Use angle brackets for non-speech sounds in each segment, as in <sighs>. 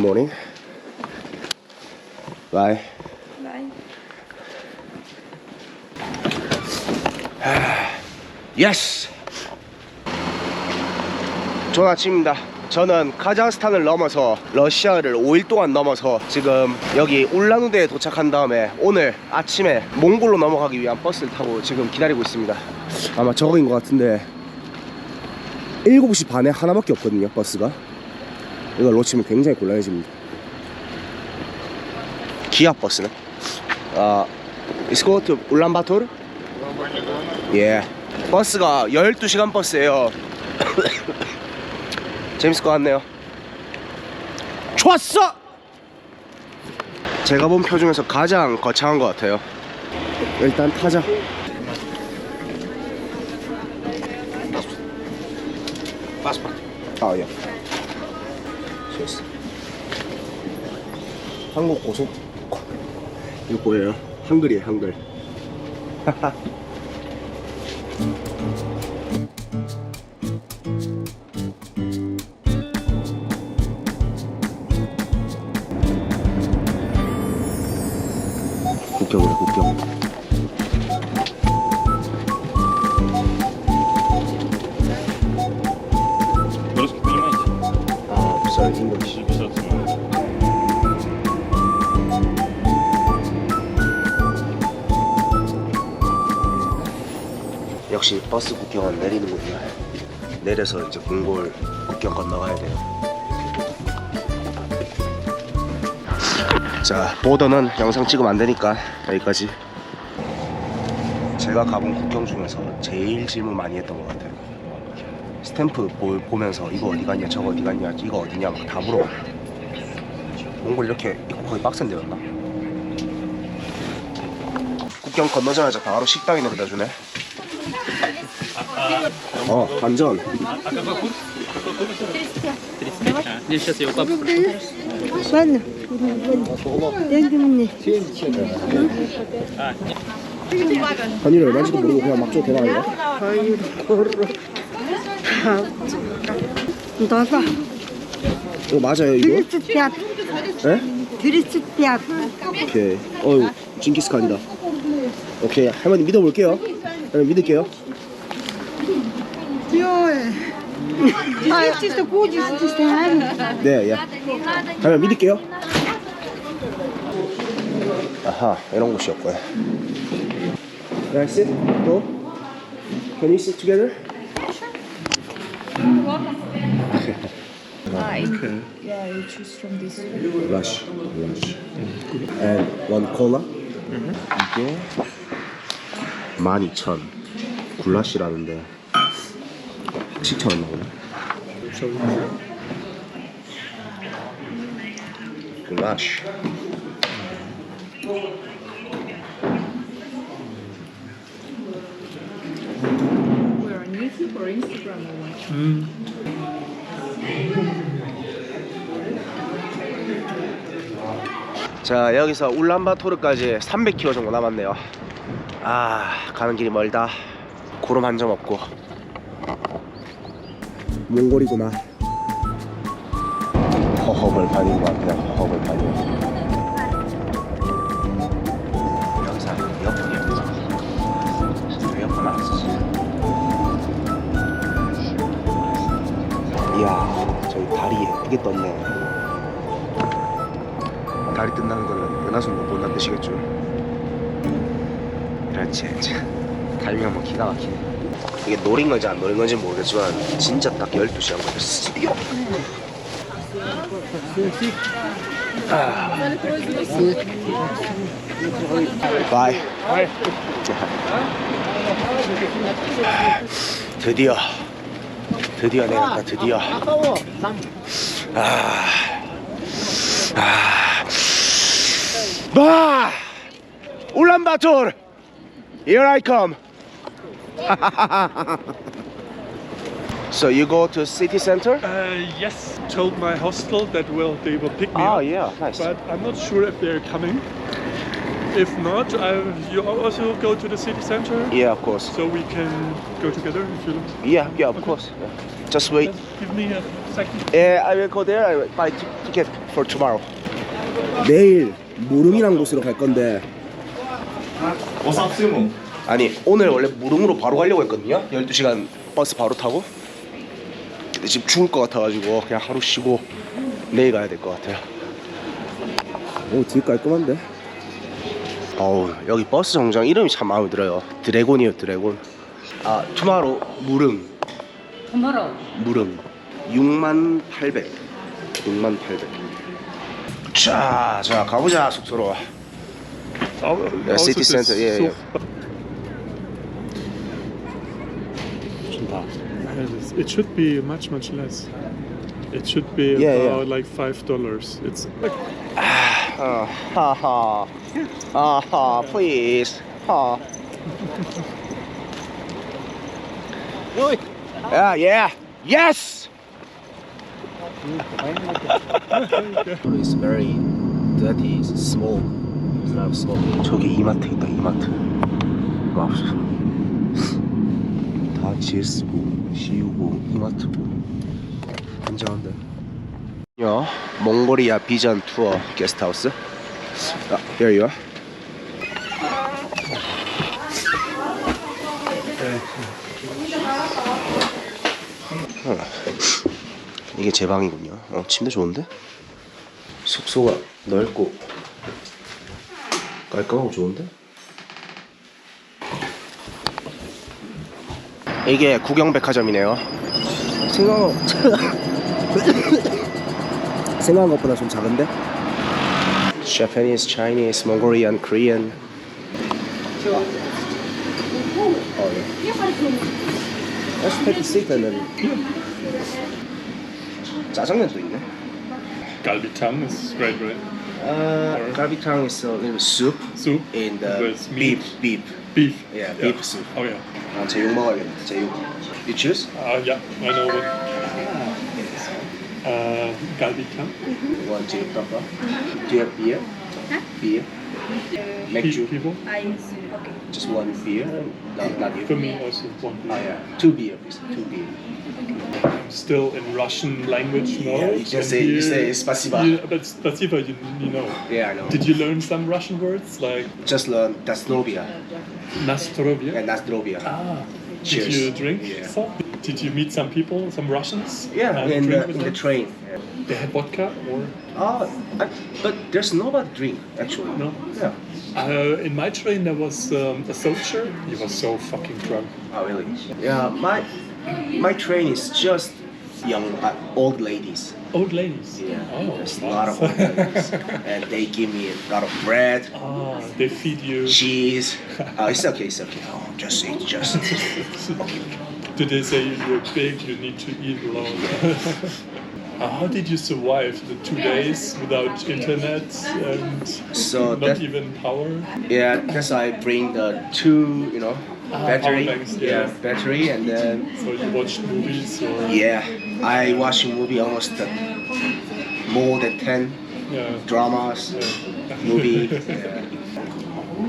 Good morning. Bye. Bye. <sighs> 예스! 좋은 아침입니다. 저는 카자흐스탄을 넘어서 러시아를 5일 동안 넘어서 지금 여기 울란우대에 도착한 다음에 오늘 아침에 몽골로 넘어가기 위한 버스를 타고 지금 기다리고 있습니다. 아마 저거인 것 같은데 7시 반에 하나밖에 없거든요, 버스가. 이걸 놓치면 굉장히 곤란해집니다. 기아 버스는? 아, go to 울란바토르? 예. 버스가 12시간 버스예요. <coughs> 재밌을 것 같네요. 좋았어! 제가 본 표 중에서 가장 거창한 것 같아요. 일단 타자. 아, 예. 좋았어. 한국 고속. 이거 보여요? 한글이에요, 한글. <laughs> 국경이다, 국경. 역시 버스 국경은 내리는군요. 내려서 이제 몽골 국경 건너가야 돼요. 자, 보더는 영상 찍으면 안 되니까 여기까지. 제가 가본 국경 중에서 제일 질문 많이 했던 것 같아요. 스탬프 보, 보면서 이거 어디 갔냐, 저거 어디 갔냐, 이거 어디냐 막다 물어봐. 몽골 이렇게 입국하기 빡센 데였나? 국경 건너자마자 바로 식당에 내려다 주네. 어, 반전. Здесь сейчас его папа. Ладно. Деньги мне. 한일을 얼마인지도 모르고 그냥 막 줘도 되나 이거? Доза. 이거 맞아요 이거? 35. 예? 35. 오케이. 어유 징기스칸이다. 오케이 할머니 믿어볼게요. 할머니 믿을게요. 디스티스트 고 디스티스트 한. 네, 예. 그러면 믿을게요. 아하, 이런 곳이었고요. Can I sit? No? Can we sit together? Hi. Okay. Yeah, you choose from this. Rush, rush. And one cola. 이게 12,000 굴라시라는데 식처럼 나오네. Or Instagram what? 자 여기서 울란바토르까지 300km 정도 남았네요. 아 가는 길이 멀다. 구름 한 점 없고 몽골이구나. 허허벌판인 것 같아요. 허허벌판이 여기서 이어폰이 없어 이어폰 안 쓰지. 이야 저기 달이 예쁘게 떴네. 달이 뜬다는 거는 은하수 못 본다는 뜻이겠죠. 그렇지, 참. 타이밍 한번 기가 막히네. 이게 노린 건지 안 노린 건지 모르겠지만 진짜 딱 12시간 걸렸어. 바이. 드디어 드디어 내렸다 드디어 아 아. 아! 울란바토르! Here I come. <laughs> so you go to city center? Uh, yes, told my hostel that well they will pick me Oh up, yeah, nice. but I'm not sure if they're coming. If not, I, you also go to the city center, Yeah, of course. so we can go together if you Yeah, yeah, of course. Yeah. Just wait. Just give me a second. Uh, I will go there. I will buy t- ticket. for tomorrow. 내일 무릉이란 곳으로 갈 건데 오사스모 아니 오늘 원래 무릉으로 바로 가려고 했거든요. 12시간 버스 바로 타고. 근데 지금 추울 것 같아가지고 그냥 하루 쉬고 내일 가야 될 것 같아요. 오 되게 깔끔한데? 어우 여기 버스 정장 이름이 참 마음에 들어요. 드래곤이요 드래곤. 아 투마로 무릉. Tomorrow. 무릉. 6만 800 6만 800 자, 자 가보자 숙소로. Also city das center, yeah, so- yeah. Uh, It should be much much less. It should be Yeah, yeah. about like five dollars. It's like 아, 하하 아하 please 하 Yeah, yeah, yes. It's very dirty, it's small. It's not small. 저기 이마트 있다, 이마트. 마우스. 다 GS고, CU고, 이마트고. 굉장한데. 야, 몽골리아 비전 투어 게스트하우스. 아, here you are. 이게 제 방이군요. 어, 침대 좋은데? 숙소가 넓고 깔끔하고 좋은데? 이게 구경백화점이네요. 생각 생각한 것보다 좀 작은데? Japanese, Chinese, Mongolian, Korean. 어, 예. And then. 짜장면도 있네. galbitam is great, right? Uh, 갈비탕 is a little soup Soup in the with beef, beef. Beef. Yeah, beef soup. Oh yeah. 아, 제육 먹어야겠다. 제육. You choose? Uh, yeah, I know what. Uh, galbitam. You want 제육 덮밥? Do you have beer? Beer? 맥주? People. Just one beer? Not, not you. For me also one. Oh yeah, two beer, please. Two beer. Still in Russian language mode. Yeah, you say- you say spasiba. Yeah, but spasiba, you, you know. Yeah, I know. Did you learn some Russian words like Just learn Dasnovia Nastrovia? and Nasdrovia. Ah. Cheers. Did you drink Yeah. some? Did you meet some people, some Russians? Yeah, in the, in the train. Yeah. They had vodka or Oh, I, but there's nobody drink actually. no? Yeah. Uh, in my train there was um, a soldier. He was so fucking drunk. Oh really? Yeah, my my train is just young uh, old ladies. Old ladies. Yeah, Oh, there's a lot of old ladies, <laughs> and they give me a lot of bread, ah, they feed you. cheese. <laughs> Oh, it's okay, it's okay. Oh, just eat, just. <laughs> okay. Did they say you're big? You need to eat alone. Uh, How did you survive the two days without internet and So not that- even power? Yeah, because I bring the two, you know, Ah, battery. banks, yeah. yeah. battery, and then So you watched movies or yeah, I watch movie almost uh, more than ten yeah. dramas, yeah. movie. yeah.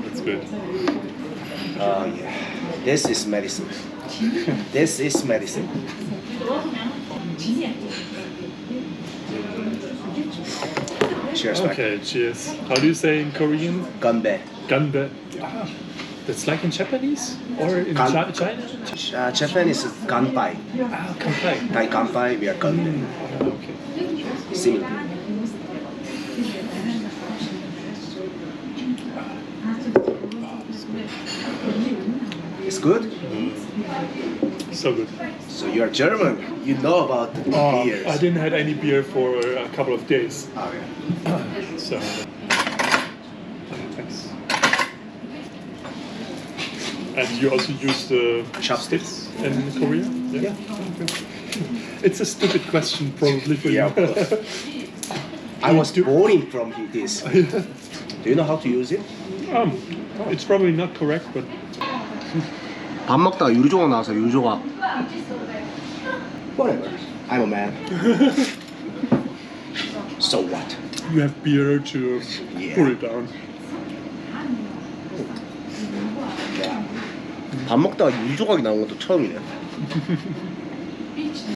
<laughs> That's good. Oh yeah, this is medicine. this is medicine. Cheers. Okay, cheers. How do you say in Korean? Ganbe. Ganbe. Ah, that's like in Japanese or in Gan- Chi- China? Uh, Japanese is ganpai. Ah, kanpai. Thai ganpai, we are ganbe. Ah, okay. Similar. It's good So good. So you are German. You know about the Oh, beers. I didn't had any beer for a couple of days. Oh, yeah. <clears throat> So. Thanks. And you also use the Chopsticks. in Korea? Yeah. Okay. <laughs> It's a stupid question, probably for Yeah, <laughs> you. of course. I was born from this. <laughs> Do you know how to use it? um, it's probably not correct, but 밥 먹다가 유리조각 나와서 유리조각. Whatever. I'm a man. so what? you have beer to Yeah. pull it down. 밥 먹다가 유리조각이 나온 것도 처음이네.